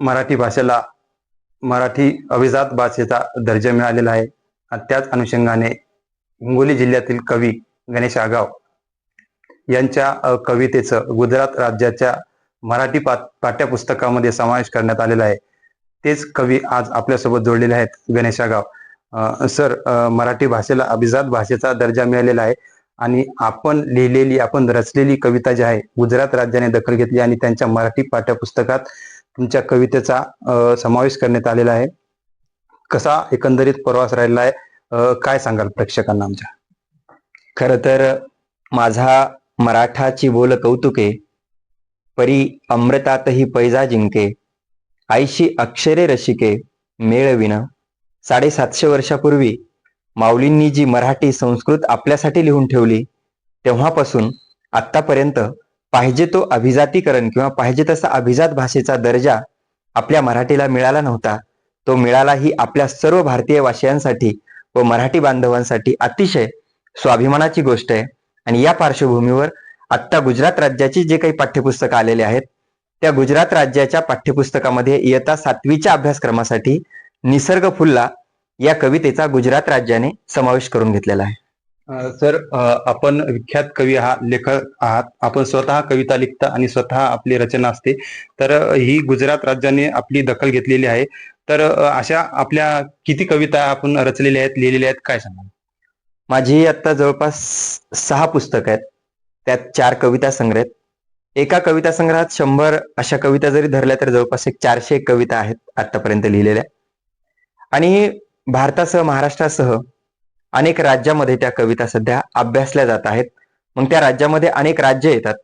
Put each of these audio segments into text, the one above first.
मराठी भाषेला मराठी अभिजात भाषेचा दर्जा मिळालेला आहे. आणि त्याच अनुषंगाने हिंगोली जिल्ह्यातील कवी गणेश आगाव यांच्या कवितेचं गुजरात राज्याच्या मराठी पाठ्यपुस्तकामध्ये समावेश करण्यात आलेला आहे. तेच कवी आज आपल्यासोबत जोडलेले आहेत गणेश आगाव. सर मराठी भाषेला अभिजात भाषेचा दर्जा मिळालेला आहे. आणि आपण लिहिलेली आपण रचलेली कविता जी आहे गुजरात राज्याने दखल घेतली आणि त्यांच्या मराठी पाठ्यपुस्तकात तुमच्या कवितेचा समावेश करण्यात आलेला आहे. कसा एकंदरीत प्रवास राहिला आहे काय सांगाल प्रेक्षकांना आमच्या? खर तर माझा मराठाची बोल कौतुके परी अमृतातही पैजा जिंके आईशी अक्षरे रसिके मेळविन साडेसातशे वर्षापूर्वी माऊलींनी जी मराठी संस्कृत आपल्यासाठी लिहून ठेवली तेव्हापासून आत्तापर्यंत पाहिजे तो अभिजातीकरण किंवा पाहिजे तसा अभिजात भाषेचा दर्जा आपल्या मराठीला मिळाला नव्हता. तो मिळालाही आपल्या सर्व भारतीय वासियांसाठी व मराठी बांधवांसाठी अतिशय स्वाभिमानाची गोष्ट आहे. आणि या पार्श्वभूमीवर आत्ता गुजरात राज्याची जे काही पाठ्यपुस्तकं आलेले आहेत त्या गुजरात राज्याच्या पाठ्यपुस्तकामध्ये इयत्ता सातवीच्या अभ्यासक्रमासाठी निसर्ग फुल्ला या कवितेचा गुजरात राज्याने समावेश करून घेतलेला आहे. सर आपण विख्यात कवी हा लेखक आहात. आपण स्वतः कविता लिखता आणि स्वतः आपली रचना असते. तर ही गुजरात राज्याने आपली दखल घेतलेली आहे. तर अशा आपल्या किती कविता आपण रचलेल्या आहेत लिहिलेल्या आहेत काय सांगाल? माझी आता जवळपास सहा पुस्तकं आहेत. त्यात चार कविता संग्रह आहेत. एका कविता संग्रहात शंभर अशा कविता जरी धरल्या तर जवळपास एक चारशे कविता आहेत आतापर्यंत लिहिलेल्या. आणि भारतासह महाराष्ट्रासह अनेक राज्यामध्ये त्या कविता सध्या अभ्यासल्या जात आहेत. मग त्या राज्यामध्ये अनेक राज्य येतात.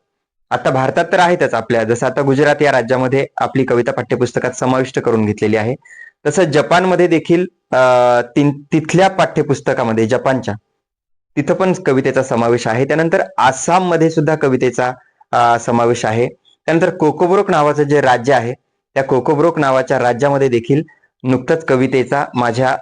आता भारतात तर आहेतच आपल्या. जसं आता गुजरात या राज्यामध्ये आपली कविता पाठ्यपुस्तकात समाविष्ट करून घेतलेली आहे. तसं जपानमध्ये देखील तिथल्या पाठ्यपुस्तकामध्ये जपानच्या तिथं पण कवितेचा समावेश आहे. त्यानंतर आसाममध्ये सुद्धा कवितेचा समावेश आहे. त्यानंतर कोकोब्रोक नावाचं जे राज्य आहे त्या कोकोब्रोक नावाच्या राज्यामध्ये देखील नुकतंच कवितेचा माझ्या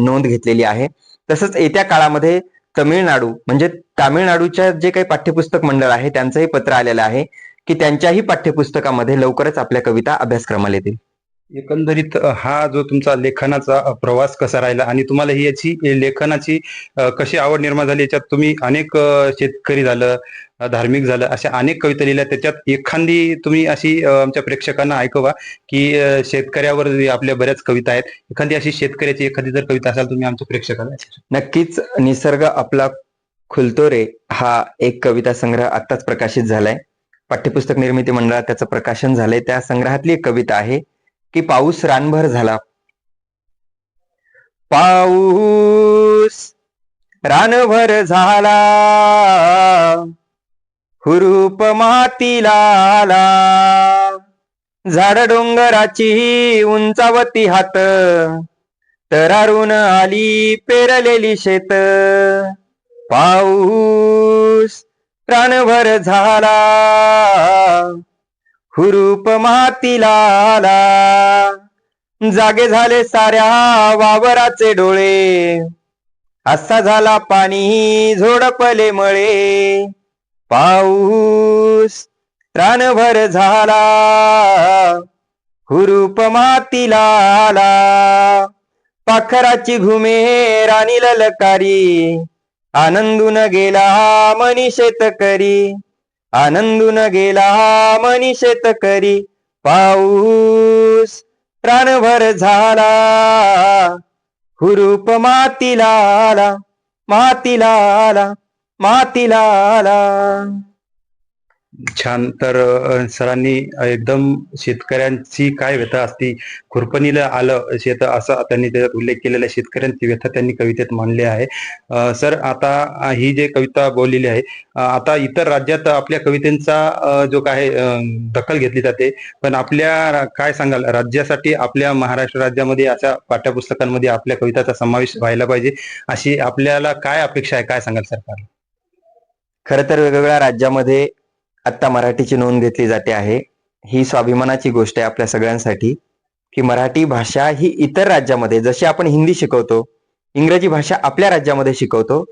नोंद घेतलेली आहे. तसंच येत्या काळामध्ये तमिळनाडू म्हणजे तामिळनाडूच्या जे काही पाठ्यपुस्तक मंडळ आहे त्यांचंही पत्र आलेलं आहे की त्यांच्याही पाठ्यपुस्तकामध्ये लवकरच आपल्या कविता अभ्यासक्रमाला येतील. एकंदरीत हा जो तुमचा लेखनाचा प्रवास कसा राहिला आणि तुम्हाला ही याची लेखनाची कशी आवड निर्माण झाली याच्यात तुम्ही अनेक शेतकरी झालं धार्मिक झालं अशा अनेक कविता लिहिल्या. त्याच्यात एखादी तुम्ही अशी आमच्या प्रेक्षकांना ऐकवा की शेतकऱ्यावर आपल्या बऱ्याच कविता आहेत एखादी अशी शेतकऱ्याची एखादी जर कविता असाल तुम्ही आमच्या प्रेक्षकांना नक्कीच निसर्ग आपला खुलतो रे हा एक कविता संग्रह आत्ताच प्रकाशित झालाय. पाठ्यपुस्तक निर्मिती मंडळात त्याचं प्रकाशन झालंय. त्या संग्रहातली एक कविता आहे की पाऊस रानभर झाला. पाऊस रानभर झाला. हुरूप मातीला आला झाड डोंगराची उंचावती हात. तरारून आली पेरलेली शेत. पाऊस प्राणभर झाला. हुरूप मातीला आला जागे झाले साऱ्या वावराचे डोळे. असा झाला पाणी झोडपले मळे. पाऊस रानभर झाला हुरूप मातीला आला. पाखराची घुमे राणी ललकारी आनंदून गेला मनी शेतकरी आनंदून गेला मनी शेतकरी. पाऊस रानभर झाला हुरूप मातीला आला मातीला आला. मातीला आला छान. तर सरांनी एकदम शेतकऱ्यांची काय व्यथा असती खुरपणीला आलं शेत असा त्यांनी त्याच्यात उल्लेख केलेला शेतकऱ्यांची व्यथा त्यांनी कवितेत मांडली आहे. सर आता ही जे कविता बोललेली आहे आता इतर राज्यात आपल्या कवितेचा जो काय दखल घेतली जाते. पण आपल्या काय सांगाल? राज्यासाठी आपल्या महाराष्ट्र राज्यामध्ये अशा पाठ्यपुस्तकांमध्ये आपल्या कविताचा समावेश व्हायला पाहिजे. अशी आपल्याला काय अपेक्षा आहे? काय सांगाल सरकार? खर तर वेगवेगळ्या राज्यामध्ये आत्ता मराठीची नोंद घेतली जाते आहे. ही स्वाभिमानाची गोष्ट आहे आपल्या सगळ्यांसाठी की मराठी भाषा ही इतर राज्यामध्ये जशी आपण हिंदी शिकवतो इंग्रजी भाषा आपल्या राज्यामध्ये शिकवतो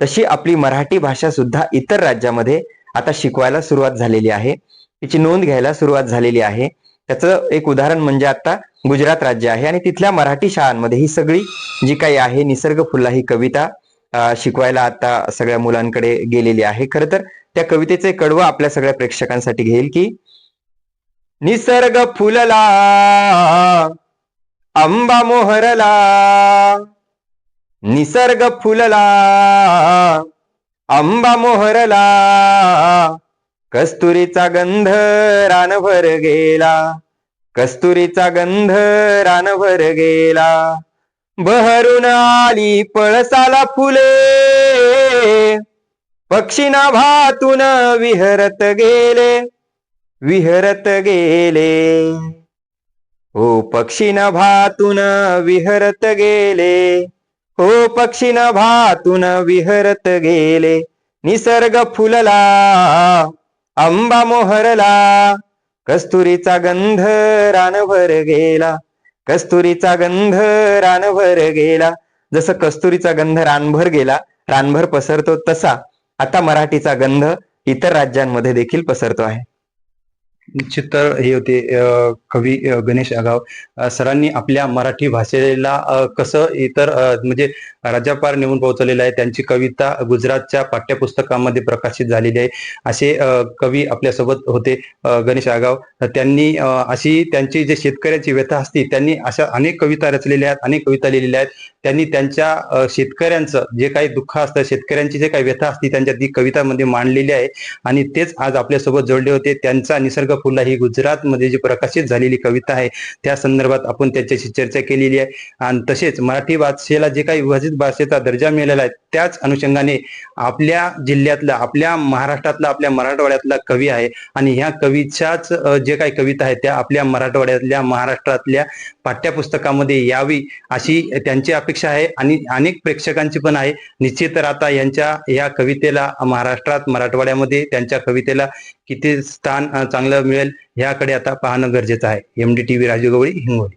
तशी आपली मराठी भाषा सुद्धा इतर राज्यामध्ये आता शिकवायला सुरुवात झालेली आहे. तिची नोंद घ्यायला सुरुवात झालेली आहे. त्याचं एक उदाहरण म्हणजे आता गुजरात राज्य आहे आणि तिथल्या मराठी शाळांमध्ये ही सगळी जी काही आहे निसर्ग फुल्ला ही कविता शिकवायला आता सगळ्या मुलांकडे गेलेली आहे. खरं तर त्या कवितेचे कडवं आपल्या सगळ्या प्रेक्षकांसाठी घेईल की निसर्ग फुलला आंबा मोहरला निसर्ग फुलला आंबा मोहरला कस्तुरीचा गंध रानभर गेला कस्तुरीचा गंध रानभर गेला. बहरून आली पळसाला फुले. पक्षीना भातून विहरत गेले. विहरत गेले. हो पक्षीना भातून विहरत गेले. हो पक्षीना भातून विहरत गेले. निसर्ग फुलला आंबा मोहरला कस्तुरीचा गंध रानभर गेला. कस्तुरीचा गंध रानभर गेला. जसं कस्तुरीचा गंध रानभर गेला रानभर पसरतो तसा. आता मराठीचा गंध इतर राज्यांमध्ये देखील पसरतो आहे. निश्चित तर हे होते कवी गणेश आगाव. सरांनी आपल्या मराठी भाषेला कसं इतर म्हणजे राज्यापार नेऊन पोहोचलेलं आहे त्यांची कविता गुजरातच्या पाठ्यपुस्तकामध्ये प्रकाशित झालेली आहे. असे कवी आपल्यासोबत होते गणेश आगाव. त्यांनी अशी त्यांची जे शेतकऱ्याची व्यथा असती त्यांनी अशा अनेक कविता रचलेल्या आहेत अनेक कविता लिहिलेल्या आहेत. त्यांनी त्यांच्या शेतकऱ्यांचं जे काही दुःख असतं शेतकऱ्यांची जे काही व्यथा असते त्यांच्या ती कवितामध्ये मांडलेली आहे. आणि तेच आज आपल्यासोबत जोडले होते. त्यांचा निसर्ग फुला ही गुजरातमध्ये जी प्रकाशित झालेली कविता आहे त्या संदर्भात आपण त्याच्याशी चर्चा केलेली आहे. आणि तसेच मराठी भाषेला जे काही विभाजित भाषेचा दर्जा मिळालेला आहे त्याच अनुषंगाने आपल्या जिल्ह्यातला आपल्या महाराष्ट्रातला आपल्या मराठवाड्यातला कवी आहे. आणि ह्या कवीच्याच जे काही कविता आहेत त्या आपल्या मराठवाड्यातल्या महाराष्ट्रातल्या पाठ्यपुस्तकामध्ये यावी अशी त्यांची अपेक्षा आहे. आणि अनेक प्रेक्षकांची पण आहे. निश्चित तर आता यांच्या या कवितेला महाराष्ट्रात मराठवाड्यामध्ये त्यांच्या कवितेला किती स्थान चांगलं मिळेल ह्याकडे आता पाहणं गरजेचं आहे. M D T V Raju Gawali Hingoli.